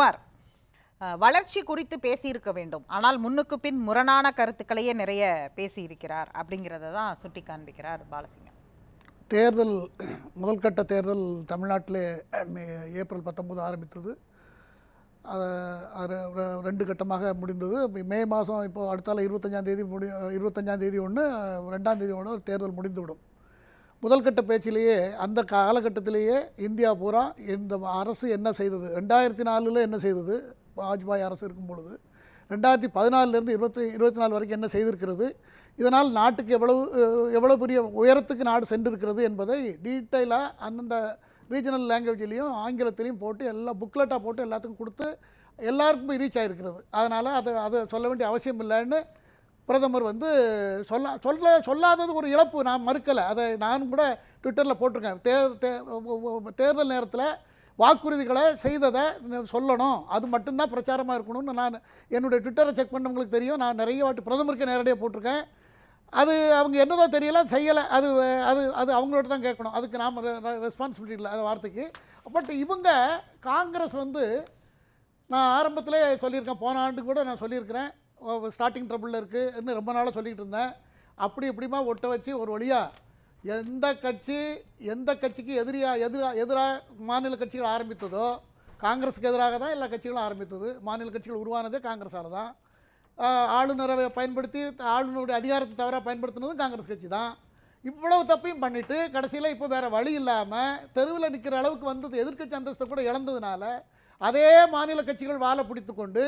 குமார் வளர்ச்சி குறித்து பேசியிருக்க வேண்டும். ஆனால் முன்னுக்கு பின் முரணான கருத்துக்களையே நிறைய பேசியிருக்கிறார் அப்படிங்கிறத தான் சுட்டி காண்பிக்கிறார் பாலசிங்கம். தேர்தல் முதல்கட்ட தேர்தல் தமிழ்நாட்டிலே ஏப்ரல் பத்தொம்போது ஆரம்பித்தது. ரெண்டு கட்டமாக முடிந்தது. மே மாதம் இப்போது அடுத்தால இருபத்தஞ்சாந்தேதி முடி இருபத்தஞ்சாந்தேதி ஒன்று ரெண்டாம் தேதி ஒன்று தேர்தல் முடிந்துவிடும். முதல் கட்ட பேச்சிலேயே அந்த காலகட்டத்திலேயே இந்தியா பூரா இந்த அரசு என்ன செய்தது? ரெண்டாயிரத்தி நாலில் என்ன செய்தது? வாஜ்பாய் அரசு இருக்கும் பொழுது ரெண்டாயிரத்தி பதினாலிருந்து இருபத்தி இருபத்தி நாலு வரைக்கும் என்ன செய்திருக்கிறது? இதனால் நாட்டுக்கு எவ்வளவு எவ்வளோ பெரிய உயரத்துக்கு நாடு சென்றிருக்கிறது என்பதை டீட்டெயிலாக அந்தந்த ரீஜனல் லாங்குவேஜ்லேயும் ஆங்கிலத்திலையும் போட்டு எல்லாம் புக்லெட்டாக போட்டு எல்லாத்துக்கும் கொடுத்து எல்லாருக்கும் ரீச் ஆகிருக்கிறது அதனால் அதை அதை சொல்ல வேண்டிய அவசியம் இல்லைன்னு பிரதமர் வந்து சொல்ல சொல்ல சொல்லாதது ஒரு இழப்பு நான் மறுக்கலை. அதை நானும் கூட ட்விட்டரில் போட்டிருக்கேன். தேர் தே- தேர்தல் நேரத்தில் வாக்குறுதிகளை செய்ததை சொல்லணும். அது மட்டும்தான் பிரச்சாரமாக இருக்கணும்னு நான் என்னுடைய ட்விட்டரை செக் பண்ணவங்களுக்கு தெரியும். நான் நிறைய வாட்டி பிரதமருக்கு நேரடியாக போட்டிருக்கேன். அது அவங்க என்னதோ தெரியல செய்யலை. அது அது அது அவங்களோட தான் கேட்கணும். அதுக்கு நாம் ரெஸ்பான்சிபிலிட்டி இல்லை அந்த வார்த்தைக்கு. பட் இவங்க காங்கிரஸ் வந்து நான் ஆரம்பத்திலே சொல்லியிருக்கேன். போன ஆண்டு கூட நான் சொல்லியிருக்கிறேன். ஸ்டார்டிங் ட்ரபுளில் இருக்குதுன்னு ரொம்ப நாளாக சொல்லிக்கிட்டு இருந்தேன். அப்படி இப்படிமா ஒட்ட வச்சு ஒரு வழியாக எந்த கட்சி எந்த கட்சிக்கு எதிரியாக எதிராக எதிராக மாநில கட்சிகள் ஆரம்பித்ததோ காங்கிரஸுக்கு எதிராக தான் எல்லா கட்சிகளும் ஆரம்பித்தது. மாநில கட்சிகள் உருவானதே காங்கிரஸால் தான். ஆளுநரை பயன்படுத்தி ஆளுநருடைய அதிகாரத்தை தவிர பயன்படுத்தினதும் காங்கிரஸ் கட்சி தான். இவ்வளவு தப்பையும் பண்ணிவிட்டு கடைசியில் இப்போ வேறு வழி இல்லாமல் தெருவில் நிற்கிற அளவுக்கு வந்தது எதிர்க்கட்சி அந்தஸ்தை கூட இழந்ததுனால அதே மாநில கட்சிகள் வாழை பிடித்து கொண்டு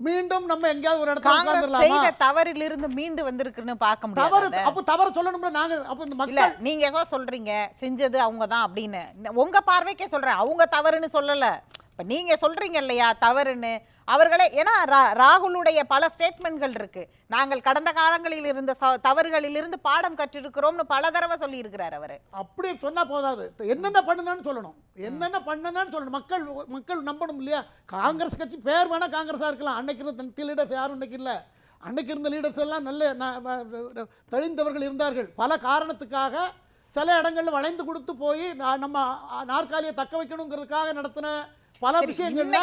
மீண்டும் நம்ம எங்கேயாவது ஒரு இடத்துல காங்கிரஸ் உட்கார்ந்துடலாமா? செய்த தவறிலிருந்து மீண்டு வந்திருக்குன்னு பார்க்க தவறு முடியாது அப்போ தவறு சொல்லணும்ல நாங்க அப்போ இந்த இல்ல மக்கள் நீங்க ஏதோ சொல்றீங்க செஞ்சது அவங்க தான் அப்படின்னு. உங்க பார்வைக்கே சொல்றேன் அவங்க தவறுன்னு சொல்லல. இப்போ நீங்கள் சொல்கிறீங்க இல்லையா தவறுன்னு. அவர்களே ஏன்னா ரா- ராகுலுடைய பல ஸ்டேட்மெண்ட்கள் இருக்குது நாங்கள் கடந்த காலங்களில் இருந்த ச- தவறுகளிலிருந்து பாடம் கற்றிருக்கிறோம்னு பல தடவை சொல்லியிருக்கிறார் அவர். அப்படி சொன்னால் போதாது. என்னென்ன பண்ணுனான்னு சொல்லணும். என்னென்ன பண்ணணும்னு சொல்லணும். மக்கள் மக்கள் நம்பணும் இல்லையா? காங்கிரஸ் கட்சி பேர் வேணால் காங்கிரஸாக இருக்கலாம். அன்னைக்கு இருந்த லீடர்ஸ் யாரும் இன்னைக்கு இல்லை. அன்னைக்கு இருந்த லீடர்ஸ் எல்லாம் நல்ல ந- தெளிந்தவர்கள் இருந்தார்கள். பல காரணத்துக்காக சில இடங்களில் வளைந்து கொடுத்து போய் நம்ம நாற்காலியை தக்க வைக்கணுங்கிறதுக்காக நடத்தின பல விஷயங்கள்ல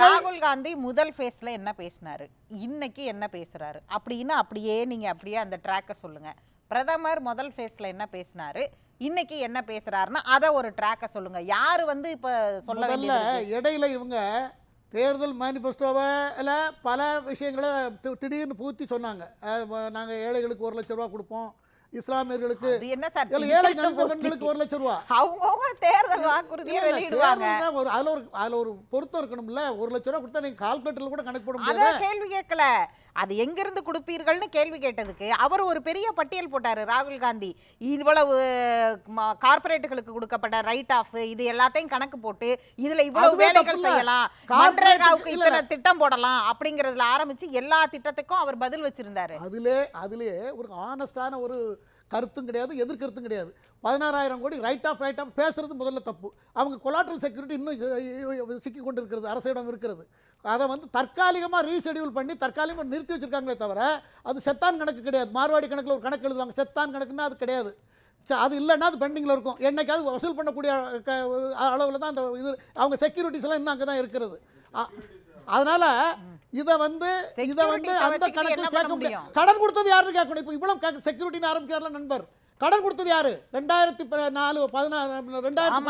ராகுல் காந்தி முதல் ஃபேஸ்ல என்ன பேசினாரு? இன்னைக்கு என்ன பேசுறாரு? அப்படின்னு அப்படியே நீங்க அப்படியே அந்த ட்ராக்கை சொல்லுங்க. பிரதமர் முதல் ஃபேஸ்ல என்ன பேசினாரு? இன்னைக்கு என்ன பேசுறாருன்னா அத ஒரு ட்ராக்கை சொல்லுங்க. யாரு வந்து இப்ப சொல்ல இடையில இவங்க தேர்தல் மேனிஃபெஸ்டோவில் பல விஷயங்களை திடீர்னு பூர்த்தி சொன்னாங்க. நாங்கள் ஏழைகளுக்கு ஒரு லட்ச ரூபா கொடுப்போம். இஸ்லாமியர்களுக்கு என்ன சார் ஏழை நலிந்த பெண்களுக்கு ஒரு லட்சம் ரூபா. அவங்கவங்க தேர்தல் வாக்குறுதியை வெளியிடுவாங்க ஒரு அதுல ஒரு அதுல ஒரு பொருத்தம் இருக்கணும்ல. ஒரு லட்ச ரூபா கொடுத்தா நீங்க கால்குலேட்டர்ல கூட கணக்கு போட முடியாது? கேள்வி கேட்கல. அது எங்கிருந்து கொடுப்பீர்கள்னு கேள்வி கேட்டதுக்கு. அவர் ஒரு பெரிய பட்டியல் போட்டாரு ராகுல் காந்தி. இவ்வளவு கார்ப்பரேட்டுகளுக்கு கொடுக்கப்பட்ட ரைட் ஆஃப் இது எல்லாத்தையும் கணக்கு போட்டு இதுல இவ்வளவு வேலைகள். செய்யலாம் மன்ரேகாவுக்கு இத்தனை திட்டம் போடலாம் அப்படிங்கறதுல ஆரம்பிச்சு எல்லா திட்டத்துக்கும் அவர் பதில் வச்சிருந்தாரு. அதிலே அதிலே ஒரு ஆனஸ்டான ஒரு கருத்தும் கிடையாது எதிர்கருத்தும் கிடையாது. பதினாறாயிரம் கோடி ரைட் ஆஃப் ரைட் ஆஃப் பேசுறது முதல்ல தப்பு. அவங்க கொலாட்ரல் செக்யூரிட்டி இன்னும் சிக்கி கொண்டு இருக்கிறது அரசிடம் இருக்கிறது. அதை வந்து தற்காலிகமாக ரீஷெடியூல் பண்ணி தற்காலிகமாக நிறுத்தி வச்சிருக்காங்களே தவிர அது செத்தான் கணக்கு கிடையாது. மார்வாடி கணக்கில் ஒரு கணக்கு எழுதுவாங்க செத்தான் கணக்குன்னா அது கிடையாது. ச- அது இல்லைன்னா அது பெண்டிங்கில் இருக்கும். என்னைக்காவது வசூல் பண்ணக்கூடிய அளவில் தான் அந்த இது அவங்க செக்யூரிட்டிஸ்லாம் இன்னும் அங்கே தான் இருக்கிறது அதனால் இதை வந்து இதை வந்து அந்த கணக்கில் சேர்க்க முடியும்? கடன் கொடுத்தது யாருன்னு கேட்கணும். இப்போ இவ்வளவு செக்யூரிட்டின்னு ஆரம்பிக்கிறார்ல நண்பர். கடன் கொடுத்தது யாரு? ரெண்டாயிரத்தி நாலு பதினாறு ரெண்டாயிரத்தி?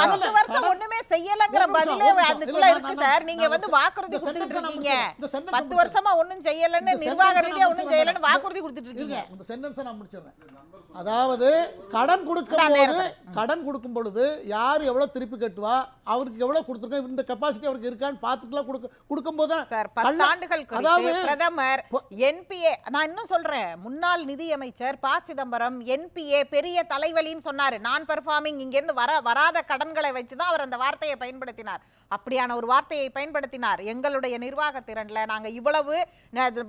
பத்து வருஷம் ஒண்ணுமே செய்யலங்கிற பதிலே. அதுக்குள்ள இருக்கு சார். நீங்க வந்து வாக்குறுதி கொடுத்துட்டு இருக்கீங்க. பத்து வருஷமா செய்யலன்னு நிர்வாக ரீதியா ஒண்ணும். செய்யலன்னு வாக்குறுதி கொடுத்துட்டு இருக்கீங்க. இந்த சென்டென்ஸை நான் முடிச்சிடுறேன் அதாவது கடன் கொடுக்கும் போது. கடன் கொடுக்கும் பொழுது யார் எவ்வளவு திருப்பி கட்டுவா? அவருக்கு எவ்வளவு கொடுத்துருக்கோம்? இந்த கெப்பாசிட்டி அவருக்கு இருக்கான்னு பார்த்துட்டுலாம் கொடுக்க கொடுக்கும்போது தான் சார் பத்தாண்டுகள் பிரதமர் என்பிஏ நான் இன்னும் சொல்றேன். முன்னாள் நிதியமைச்சர் ப. சிதம்பரம் என்பிஏ பெரிய தலைவலின்னு சொன்னாரு. நான் பெர்ஃபார்மிங் இங்க இருந்து வர வராத கடன்களை வச்சுதான் அவர் அந்த வார்த்தையை பயன்படுத்தினார். அப்படியான ஒரு வார்த்தையை பயன்படுத்தினார். எங்களுடைய நிர்வாக திறன்ல நாங்க இவ்வளவு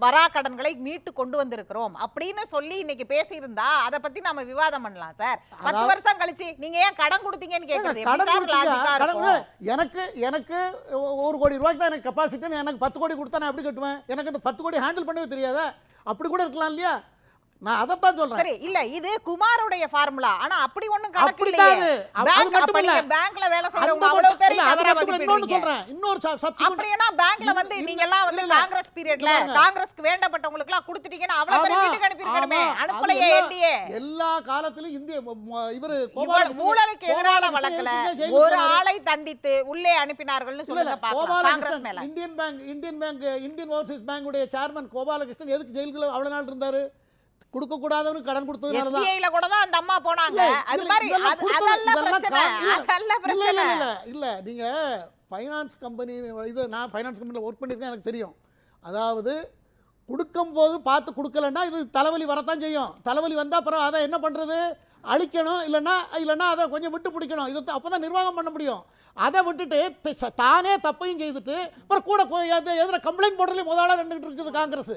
வரா கடன்களை மீட்டு கொண்டு வந்திருக்கிறோம். அப்படின்னு சொல்லி இன்னைக்கு பேசியிருந்தா அதை பத்தி நாம விவாதம் பண்ணலாம் சார். பத்து வருஷம் கழிச்சு நீங்க ஏன் கடன் கொடுத்தீங்கன்னு இருக்கும். எனக்கு எனக்கு ஒரு கோடி ரூபாய்க்கு தான் எனக்கு கெப்பாசிட்டி எனக்கு பத்து கோடி கொடுத்தா நான் எப்படி கட்டுவேன்? எனக்கு அந்த பத்து கோடி ஹேண்டில் பண்ணவே தெரியாதா? அப்படி கூட இருக்கலாம் இல்லையா? நான் அதைத்தான் சொல்றேன் சரி இல்ல இது குமாரோடைய ஃபார்முலா ஆனா அப்படி ஒண்ணும் கணக்கு இல்லையே அது. அது மட்டும் இல்ல. பேங்க்ல வேலை மட்டும் அவ்வளவு பேர் அது தவறா மதிப்பிடுவீங்க சொல்றேன் இன்னொரு subsequent- அப்படின்னா பேங்க்ல வந்து நீங்க எல்லாம் வந்து. காங்கிரஸ் பீரியட்ல. காங்கிரஸ்க்கு வேண்டப்பட்டவங்களுக்கு எல்லாம் கொடுத்துட்டீங்கன்னா அவ்வளவு பேர் வீட்டுக்கு அனுப்பியிருக்கணுமே ஆமா. அனுப்பலையே அது என்டிஏ எல்லா- காலத்திலும் இந்திய இவரு கோபாலகிருஷ்ணன் ஊழலுக்கு எதிரான வழக்குல ஒரு? ஆளை தண்டித்து உள்ளே அனுப்பினார்கள்னு சொல்லுங்க பாக்கலாம் காங்கிரஸ் மேல Indian Bank Indian Bank Indian Overseas Bank உடைய சேர்மன் கோபாலகிருஷ்ணன் எதுக்கு ஜெயிலுக்குள்ள அவ்வளவு நாள் இருந்தாரு கொடுக்க கூடாதவனுக்கு கடன் கொடுத்ததுனால தான். எஸ்பிஐல கூட தான் அந்த அம்மா போனாங்க. அது மாதிரி அதெல்லாம் பிரச்சனை. அதெல்லாம் இல்ல இல்ல பிரச்சனை. இல்ல இல்ல. நீங்க ஃபைனான்ஸ் கம்பெனி இது நான் ஃபைனான்ஸ் கம்பெனியில் ஒர்க் பண்ணியிருக்கேன் எனக்கு தெரியும். அதாவது கொடுக்கும்போது பார்த்து கொடுக்கலன்னா இது தலைவலி வரத்தான் செய்யும். தலைவலி வந்தால் அப்புறம் அதை என்ன பண்ணுறது அழிக்கணும் இல்லைன்னா இல்லைன்னா அதை கொஞ்சம் விட்டு பிடிக்கணும். இது அப்போ தான் நிர்வாகம் பண்ண முடியும். அதை விட்டுட்டு தானே தப்பையும் செய்துட்டு அப்புறம் கூட எதிர கம்ப்ளைண்ட் போடுறதுல முதலாளர் நின்றுட்டு இருக்குது காங்கிரஸ்.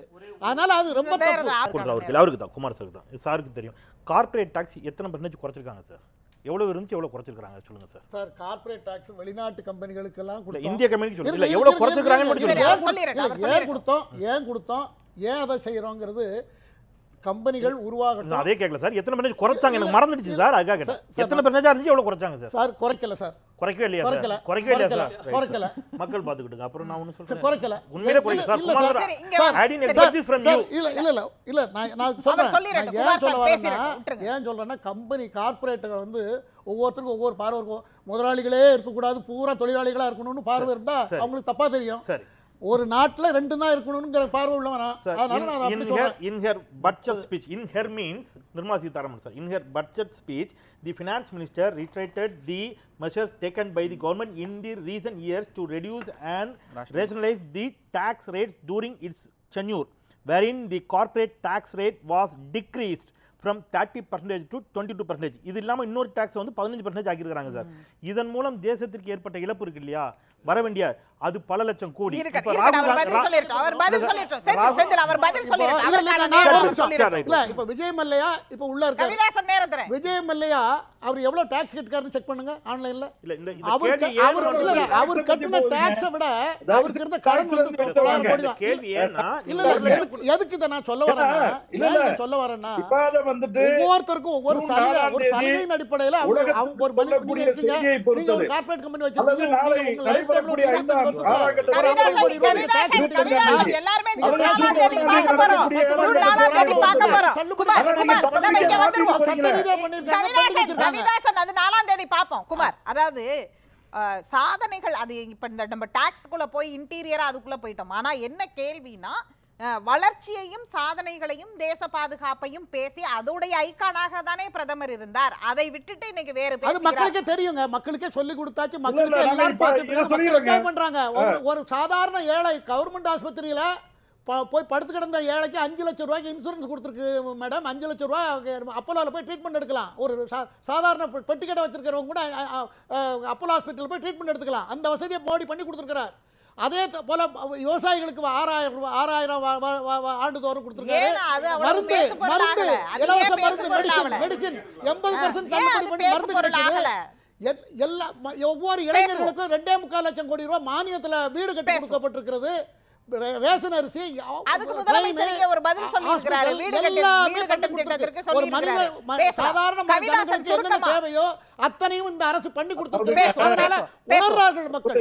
அதனால அது ரொம்ப அவருக்கு அவருக்கு தான் குமார் சாருக்கு தான் சாருக்கு தெரியும். கார்ப்பரேட் டாக்ஸ் எத்தனை பர்சன்டேஜ் குறைச்சிருக்காங்க சார் எவ்வளவு இருந்துச்சு எவ்வளவு குறைச்சிருக்காங்க சொல்லுங்க சார் சார் கார்ப்பரேட் டாக்ஸ் வெளிநாட்டு கம்பெனிகளுக்கெல்லாம் இல்ல கொடுத்தோம். இந்திய கம்பெனிக்கு சொல்லுங்க. எவ்வளவு குறைச்சிருக்காங்கன்னு ஏன். கொடுத்தோம் ஏன் கொடுத்தோம் ஏன் அதை செய்யறோங்கிறது கம்பெனிகள் உருவாகட்டும். அதே கேட்கல சார். எத்தனை பர்சன்டேஜ் குறைச்சாங்க? எனக்கு மறந்துடுச்சு சார். அதுக்காக எத்தனை பர்சன்டேஜ் இருந்துச்சு எவ்வளவு குறைச்சாங்க சார்? சார் குறைக்கல சார். குறைக்கவே இல்லையா குறைக்கல குறைக்கவே இல்லையா குறைக்கல சார்? குறைக்கல. மக்கள் பாத்துக்கிட்டுங்க அப்புறம் நான் ஒண்ணு சார் சொல்றேன். குறைக்கல. உண்மையிலே போய் இல்ல, sir. Kumar sir. I did expect from you இல்ல இல்ல இல்ல இல்ல நான் நான் சொல்றேன். நான் ஏன் சொல்ல சார் வரேன்னா. ஏன் சொல்றேன்னா கம்பெனி கார்ப்பரேட்டுகள் வந்து ஒவ்வொருத்தருக்கும் ஒவ்வொரு பார்வை இருக்கும். முதலாளிகளே இருக்கக்கூடாது. பூரா தொழிலாளிகளா இருக்கணும்னு பார்வை இருந்தா. அவங்களுக்கு தப்பா தெரியும். சரி. ஒரு நாட்டுல ரெண்டு தான் இருக்கணுங்கிற பார்வை உள்ளவனா சார் அதனால நான் இன் அப்படி சொல்றேன் in her budget speech in her means Nirmala Sitharaman sir in her budget speech the finance minister reiterated the measures taken by the government in the recent years to reduce and rationalize the tax rates during its tenure wherein the corporate tax rate was decreased from 30 percentage to 22 percentage. இது இல்லாம இன்னொரு tax வந்து 15 percentage ஆக்கியிருக்காங்க sir. இதன் மூலம் தேசத்திற்கு ஏற்பட்ட இழப்பு இருக்கு இல்லையா? வர வேண்டிய அது பல லட்சம் கோடி. இப்ப விஜய் மல்லையா இப்ப உள்ள இருக்காரு. விஜய் மல்லையா அவர் எவ்வளவு டாக்ஸ் கட்டிருக்காருன்னு செக் பண்ணுங்க. ஆன்லைன்ல. இல்ல அவர் அவர் கட்டின டாக்ஸை விட அவருக்கு இருந்த கடன் வந்து எதுக்கு இதை நான் சொல்ல. இதை சொல்ல வரேன்னா? வந்துட்டு ஒவ்வொருத்தருக்கும் ஒவ்வொரு சலுகை ஒரு சலுகையின் அடிப்படையில அவங்க ஒரு நீங்க இருக்கீங்க நீங்க. கார்ப்பரேட் கம்பெனி வச்சிருக்கீங்க உங்க லைஃப் டைம்ல ஒரு கோடி ரூபாய் எல்லாருமே அதாவது சாதனைகள் அது இப்ப இந்த நம்ம டாக்ஸ்குள்ள போய் இன்டீரியரா அதுக்குள்ள போயிட்டோம். ஆனா என்ன கேள்வினா வளர்ச்சியையும் சாதனைகளையும் தேச பாதுகாப்பையும் பேசி அதோடைய ஐக்கானாக தானே பிரதமர் இருந்தார். அதை விட்டுட்டு இன்னைக்கு வேறு அது. மக்களுக்கே தெரியுங்க. மக்களுக்கே சொல்லி கொடுத்தாச்சு. மக்களுக்கு எல்லாரும் பார்த்துட்டு பண்றாங்க? ஒரு- ஒரு சாதாரண ஏழை கவர்மெண்ட் ஆஸ்பத்திரியில போய் படுத்து கிடந்த ஏழைக்கு அஞ்சு லட்சம் ரூபாய்க்கு இன்சூரன்ஸ் கொடுத்துருக்கு மேடம் அஞ்சு லட்சம் ரூபாய் அப்போலோவில் போய் ட்ரீட்மெண்ட் எடுக்கலாம். ஒரு சா- சாதாரண பெட்டி கடை வச்சிருக்கிறவங்க கூட அப்போலோ ஹாஸ்பிட்டல் போய் ட்ரீட்மெண்ட் எடுத்துக்கலாம். அந்த வசதியை மோடி பண்ணி கொடுத்துருக்கிறார். அதே போல விவசாயிகளுக்கு ஆறாயிரம் ரூபாய் ஆறாயிரம் ஆண்டுதோறும் கொடுத்துருக்காரு மருந்து மருந்து இலவச மருந்து மெடிசின்? மெடிசின் எண்பது பர்சன்ட் தள்ளுபடி பண்ணி மருந்து கிடைக்குது எல்லா ஒவ்வொரு இளைஞர்களுக்கும் ரெண்டே முக்கால் லட்சம் கோடி ரூபாய் மானியத்துல வீடு கட்டி. கொடுக்கப்பட்டிருக்கிறது ரேஷன் அரிசி ஒரு பதில் சொல்லியிருக்கிறாரு. hospital, வீடு கட்டும். சாதாரண. தேவையோ அத்தனையும் இந்த அரசு பண்ணி கொடுத்திருக்கு. உணர்றார்கள் மக்கள்.